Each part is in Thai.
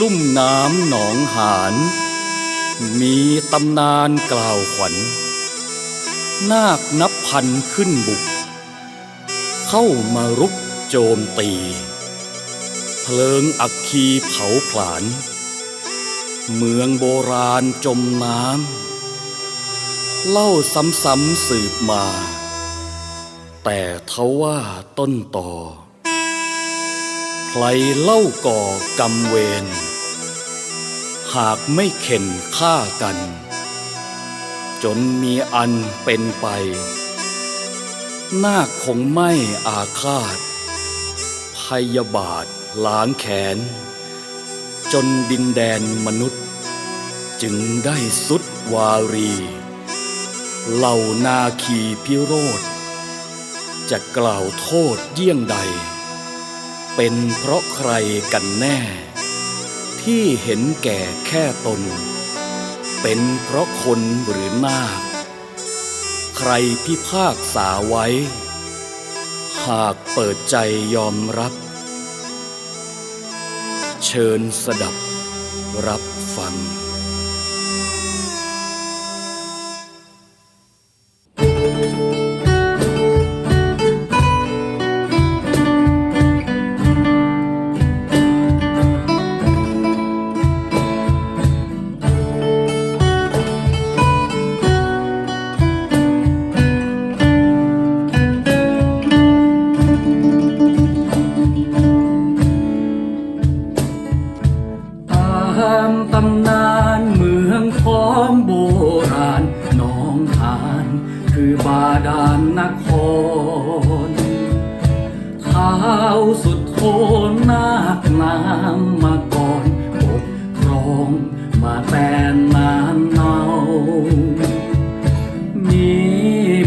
ลุ่มน้ำหนองหาน มีตำนานกล่าวขวัญ นาคนับพันขึ้นบุก เข้ามารุกโจมตี เพลิงอักคีเผาผลาญ เมืองโบราณจมน้ำ เล่าซ้ำๆสืบมา แต่ทว่าต้นต่อใครเล่าก่อกรรมเวร หากไม่เข็นฆ่ากัน จนมีอันเป็นไปนาคคงไม่อาฆาต พยาบาทล้างแขน จนดินแดนมนุษย์ จึงได้สุดวารี เหล่านาคีพิโรธ จะกล่าวโทษเยี่ยงใด เป็นเพราะใครกันแน่ ที่เห็นแก่แค่ตน เป็นเพราะคนหรือนาค ใครพิพากษาไว้ หากเปิดใจยอมรับ เชิญสดับรับฟัง ราณหนองหานคือบาดาลนครเท้าสุดโทนนาคน้ำมาก่อนปกครองมาแต่นานเนามี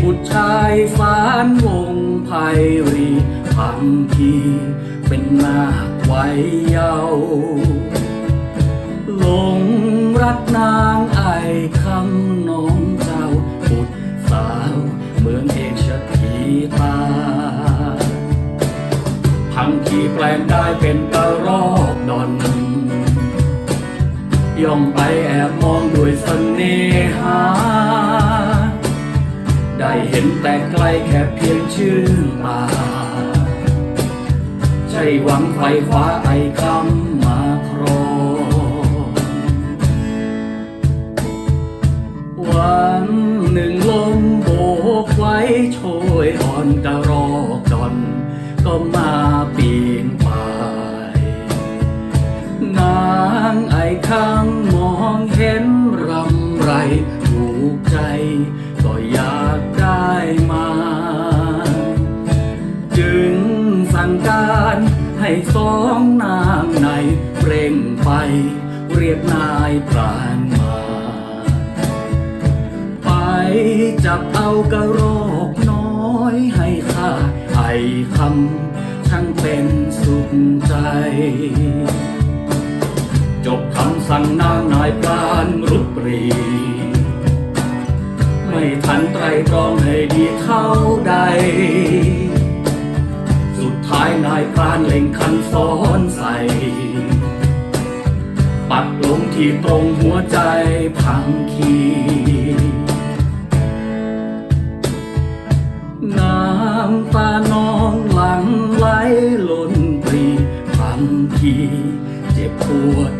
บุตรชายฟานวงไพรีพังทีเป็นนาคไว้เยาวหลงรักนาง คำน้องเจ้าบุตรสาวเมืองเอกชทีตา พังทีแปลงได้เป็นกระรอกดอน ย่องไปแอบมองด้วยเสน่หา ได้เห็นแต่ไกลแค่เพียงชื่อตาใช่หวังไฟฟ้าไอคำ สั่งการให้สองนางในเร่งไปเรียกนายพรานมา ไปจับเอากระรกน้อยให้ข้าไอ้คำช่างเป็นสุขใจ จบคำสั่งนางนายพรานรุปรี ไม่ทันไตรตรองให้ดีเท่า ที่ตรงหัวใจพังคีน้ำตานองหลังไหลล้นปรีพังคีเจ็บปวด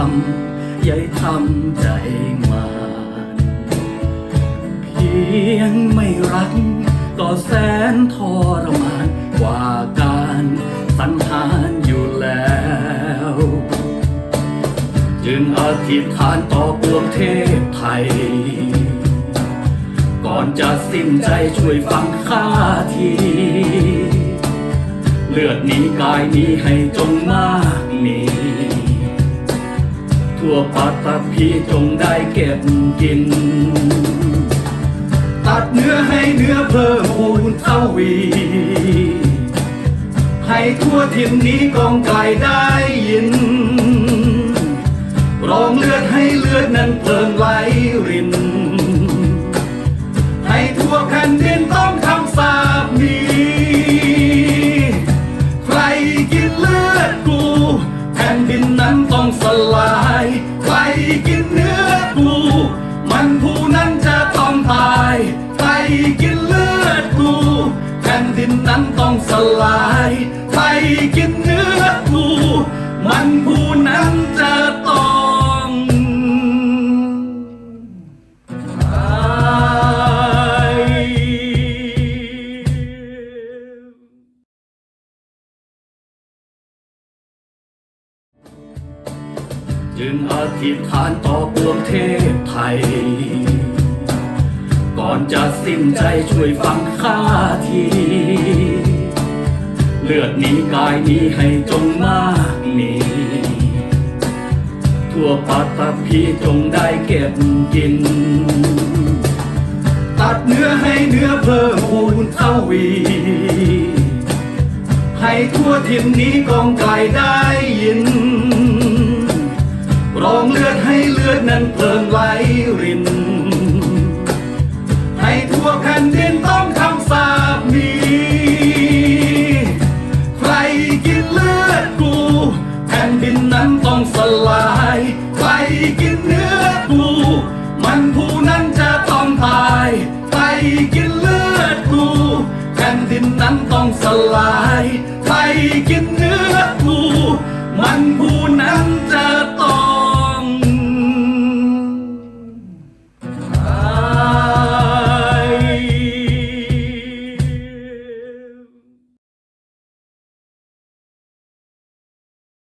ำใหญ่ทำใจมานเพียงไม่รักก็แสนทรมานกว่าการสังหารอยู่แล้ว จึงอธิษฐานต่อปวงเทพไทย ก่อนจะสิ้นใจช่วยฟังข้าที เลือดนี้กายนี้ให้จง วปัตตภีจงได้เก็บกิน ตัดเนื้อให้เนื้อเพิ่มพูนเท่าวี ให้ทั่วทินนี้กองไกลได้ยิน รองเลือดให้เลือดนั้นเพลิงไหลริน ให้ทั่วแผ่นดิน ผ่นดินนั้นต้องสลายใครกินเนื้อกูมันผู้นั้นจะต้องตายจึงอธิษฐานต่อปวงเทพไทย ก่อนจะสิ้นใจช่วยฟังข้าที เลือดนี้กายนี้ให้จงมากมีทั่วปัตตภีจงได้เก็บกิน ตัดเนื้อให้เนื้อเพิ่มพูนเท่าวี ให้ทั่วทินนี้กองไกลได้ยิน รองเลือดให้เลือดนั้นเพลิงไหลริน นดินต้องคำสาบนี้ ใครกินเลือดกู แผ่นดินนั้นต้องสลาย ใครกินเนื้อกู มันผู้นั้นจะต้องตาย ใครกินเลือดกู แผ่นดินนั้นต้องสลาย ใครกิน